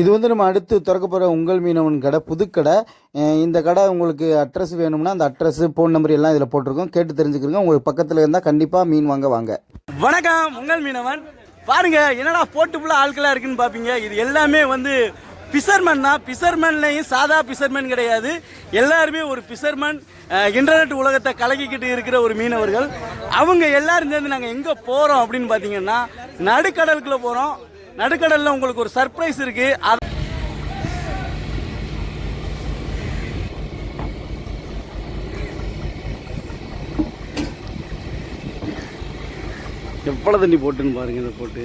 இது வந்து நம்ம அடுத்து திறக்க போகிற உங்கள் மீனவன் கடை புதுக்கடை. இந்த கடை உங்களுக்கு அட்ரஸ் வேணும்னா அந்த அட்ரஸ் ஃபோன் நம்பர் எல்லாம் இதில் போட்டிருக்கோம். கேட்டு தெரிஞ்சுக்கிறோங்க. உங்களுக்கு பக்கத்தில் இருந்தால் கண்டிப்பாக மீன் வாங்க வாங்க. வணக்கம் உங்கள் மீனவன். பாருங்கள் என்னடா போட்டு ஃபுல்லாக ஆட்களாக இருக்குன்னு பார்ப்பீங்க இது எல்லாமே வந்து பிசர்மன்னா பிசர்மன்லையும் சாதா பிசர்மன் கிடையாது. எல்லாருமே ஒரு பிசர்மன். இன்டர்நெட் உலகத்தை கலக்கிக்கிட்டு இருக்கிற ஒரு மீனவர்கள். அவங்க எல்லாரும் சேர்ந்து நாங்கள் எங்கே போகிறோம் அப்படின்னு பார்த்தீங்கன்னா நடுக்கடலுக்குள்ளே போகிறோம் நடுக்கடலில் உங்களுக்கு ஒரு சர்ப்ரைஸ் இருக்குது அது எவ்வளோ தண்ணி போட்டுன்னு பாருங்கள் இதை போட்டு.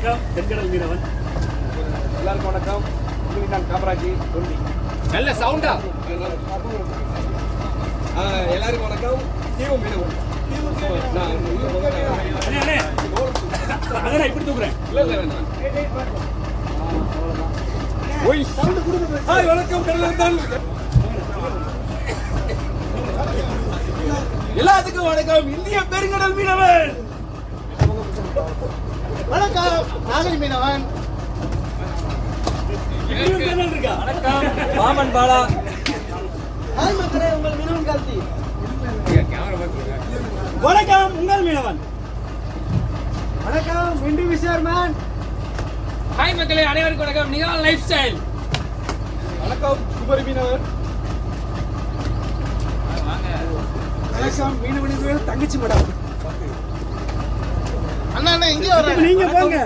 வணக்கம். தென்கடல் மீனவன். எல்லாருக்கும் வணக்கம். நான் காமராஜி தொண்டி. நல்ல சவுண்டா எல்லாருக்கும் வணக்கம். தீவு மீனவன். நான் இப்படி தூக்குறேன். இல்ல இல்ல வேண்டாம் வணக்கம் கடலந்தல் எல்லாத்துக்கும் வணக்கம். இந்திய பெருங்கடல் மீனவன். வணக்கம் நாகரி மீனவன். மாமன் பாலா. ஹாய் மக்களே உங்கள் மீனவன் கார்த்தி. வணக்கம் உங்கள் மீனவன். வணக்கம் விண்டு விசேர்மேன். ஹாய் மக்களே அனைவருக்கும் வணக்கம். நிகால் லைஃப் ஸ்டைல் வணக்கம் குமரி மீனவன் வணக்கம் மீனவனின் தங்கச்சி மேடம். அண்ணா அண்ணா இங்கே வர நீங்க போங்க.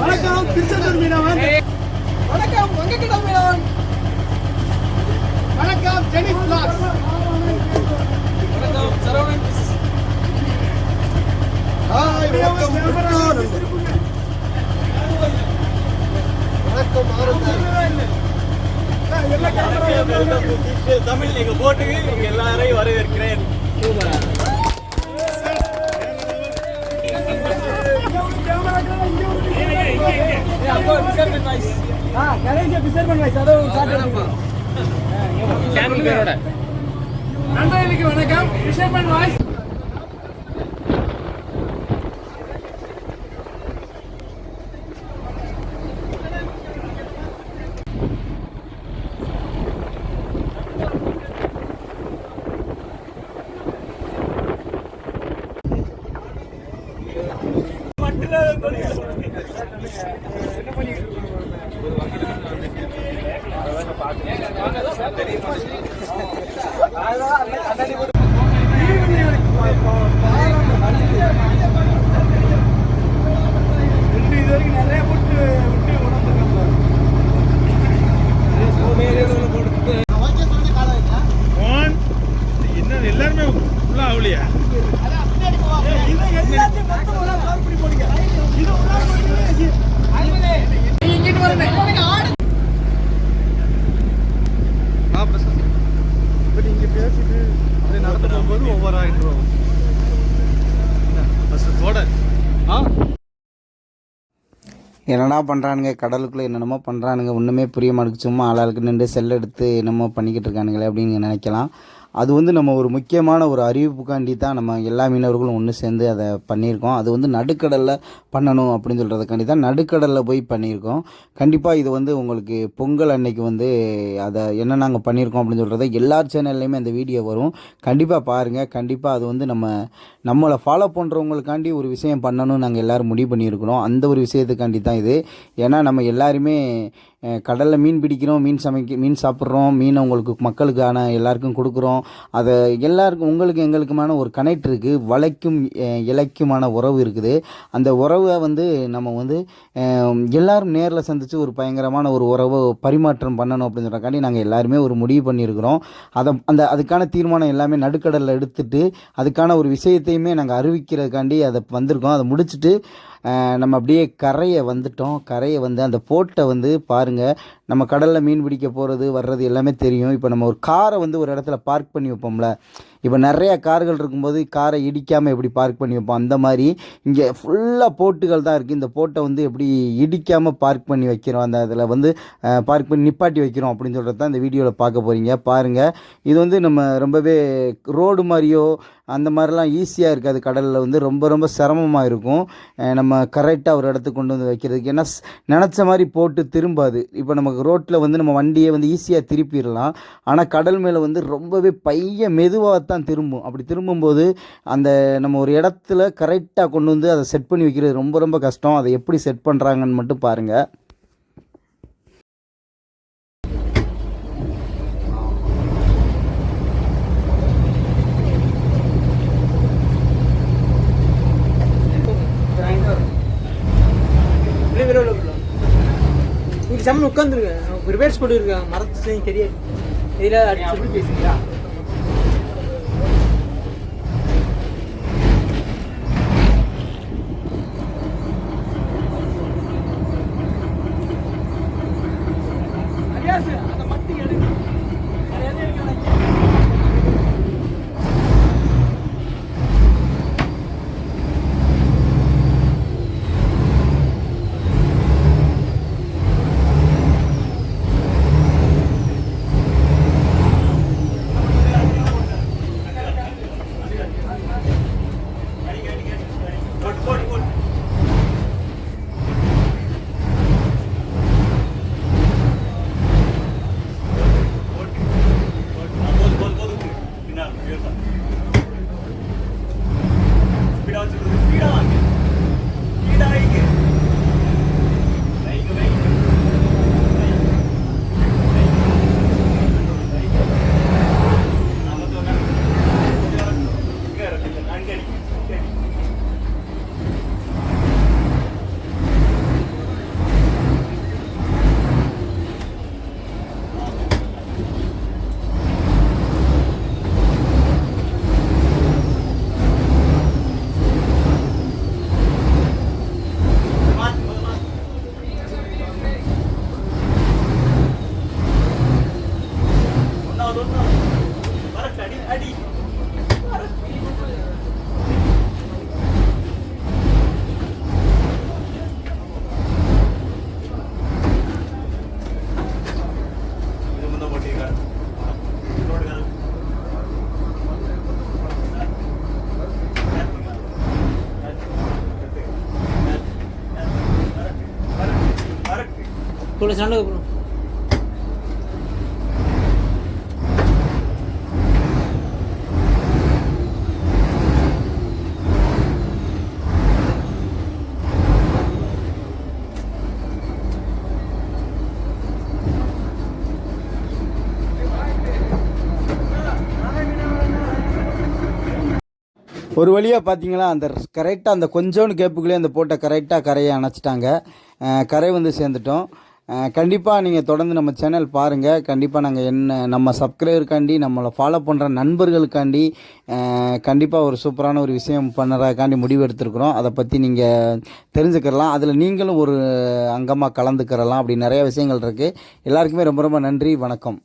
வணக்கம் திருச்செந்தூர் மீனவன். வணக்கம் வங்கக்கடல் மீனவன். வணக்கம் ஜெனி பிளாக்ஸ் வணக்கம் சரவணன் ஹாய் வணக்கம் குட்டூர் வணக்கம் தமிழ். போட்டுக்கு உங்க எல்லாரையும் வரவேற்கிறேன். வணக்கம் ரிஷபன் வாய்ஸ் தெரியுமா என்னடா பண்ணுறானுங்க கடலுக்குள்ளே என்னென்னமோ பண்ணுறானுங்க ஒன்றுமே புரிய மாட்டேங்குது. சும்மா ஆளாளுக்கு நின்று செல் எடுத்து என்னமோ பண்ணிக்கிட்டு இருக்கானுங்களே அப்படின்னு நினைக்கலாம். அது வந்து நம்ம ஒரு முக்கியமான ஒரு அறிவிப்புக்காண்டி தான் நம்ம எல்லா மீனவர்களும் ஒன்று சேர்ந்து அதை பண்ணியிருக்கோம். அது வந்து நடுக்கடலில் பண்ணணும் அப்படின்னு சொல்கிறதுக்காண்டி தான் நடுக்கடலில் போய் பண்ணியிருக்கோம். கண்டிப்பாக இது வந்து உங்களுக்கு பொங்கல் அன்னைக்கு வந்து அதை என்ன நாங்கள் பண்ணியிருக்கோம் அப்படின்னு சொல்கிறத எல்லா சேனல்லையுமே அந்த வீடியோ வரும். கண்டிப்பாக பாருங்கள் கண்டிப்பாக அது வந்து நம்ம நம்மளை ஃபாலோ பண்ணுறவங்களுக்காண்டி ஒரு விஷயம் பண்ணணும்னு நாங்கள் எல்லோரும் முடிவு பண்ணியிருக்கிறோம். அந்த ஒரு விஷயத்துக்காண்டி தான் இது. ஏன்னா நம்ம எல்லாருமே கடலில் மீன் பிடிக்கிறோம் மீன் சமைக்க மீன் சாப்பிட்றோம் மீனை உங்களுக்கு மக்களுக்கான எல்லாருக்கும் கொடுக்குறோம். அதை எல்லாருக்கும் உங்களுக்கு எங்களுக்குமான ஒரு கனெக்ட் இருக்குது வலைக்கும் இலைக்குமான உறவு இருக்குது. அந்த உறவை வந்து நம்ம வந்து எல்லாரும் நேரில் சந்தித்து ஒரு பயங்கரமான ஒரு உறவை பரிமாற்றம் பண்ணணும் அப்படின்னு சொல்கிறக்காண்டி நாங்கள் எல்லாருமே ஒரு முடிவு பண்ணியிருக்கிறோம். அதை அந்த அதுக்கான தீர்மானம் எல்லாமே நடுக்கடலில் எடுத்துட்டு அதுக்கான ஒரு விஷயத்தையுமே நாங்கள் அறிவிக்கிறதுக்காண்டி அதை வந்திருக்கோம். அதை முடிச்சுட்டு நம்ம அப்படியே கரையை வந்துட்டோம். கரையை வந்து அந்த போட்டை வந்து பாருங்கள் நம்ம கடலில் மீன் பிடிக்க போகிறது வர்றது எல்லாமே தெரியும். இப்போ நம்ம ஒரு காரை வந்து ஒரு இடத்துல பார்க் பண்ணி வைப்போம்ல. இப்போ நிறையா கார்கள் இருக்கும்போது காரை இடிக்காமல் எப்படி பார்க் பண்ணி வைப்போம்? அந்த மாதிரி இங்கே ஃபுல்லாக போட்டுகள் தான் இருக்குது இந்த போட்டை வந்து எப்படி இடிக்காமல் பார்க் பண்ணி வைக்கிறோம்? அந்த இதில் வந்து பார்க் பண்ணி நிப்பாட்டி வைக்கிறோம் அப்படின்னு சொல்கிறது தான் இந்த வீடியோவில் பார்க்க போகிறீங்க பாருங்கள் இது வந்து நம்ம ரொம்பவே ரோடு மாதிரியோ அந்த மாதிரிலாம் ஈஸியாக இருக்காது. கடலில் வந்து ரொம்ப ரொம்ப சிரமமாக இருக்கும். நம்ம கரெக்டாக ஒரு இடத்துக்கு கொண்டு வந்து வைக்கிறதுக்கு. ஏன்னா நினச்ச மாதிரி போட்டு திரும்பாது. இப்போ நமக்கு ரோட்டில் வந்து நம்ம வண்டியை வந்து ஈஸியாக திருப்பிடலாம். ஆனால் கடல் மேலே வந்து ரொம்பவே பைய மெதுவாக தான் திரும்பும். அப்படி திரும்பும்போது அந்த நம்ம ஒரு இடத்துல கரெக்டாக கொண்டு வந்து அதை செட் பண்ணி வைக்கிறது ரொம்ப ரொம்ப கஷ்டம். அதை எப்படி செட் பண்ணுறாங்கன்னு மட்டும் பாருங்கள் பேசாமல் உட்காந்துருக்கேன் ஒரு பேர்ஸ் போட்டுருக்கேன். மரத்து தெரியாது. இதில் அடிச்சு பேசுகிறீங்களா கூட போலீஸ் நல்லா ஒரு வழியாக பார்த்தீங்களா அந்த கரெக்டாக அந்த கொஞ்சோண்டு கேப்புக்குள்ளே அந்த போட்ட கரெக்டாக கரையை அணைச்சிட்டாங்க. கரை வந்து சேர்ந்துட்டோம். கண்டிப்பாக நீங்கள் தொடர்ந்து நம்ம சேனல் பாருங்கள் கண்டிப்பாக நாங்கள் என்ன நம்ம சப்ஸ்கிரைபருக்காண்டி நம்மளை ஃபாலோ பண்ணுற நண்பர்களுக்காண்டி கண்டிப்பாக ஒரு சூப்பரான ஒரு விஷயம் பண்ணுறதுக்காண்டி முடிவு எடுத்துருக்குறோம். அதை பற்றி நீங்கள் தெரிஞ்சுக்கிறலாம். அதில் நீங்களும் ஒரு அங்கமாக கலந்துக்கிறலாம். அப்படி நிறைய விஷயங்கள் இருக்குது எல்லாருக்குமே ரொம்ப ரொம்ப நன்றி. வணக்கம்.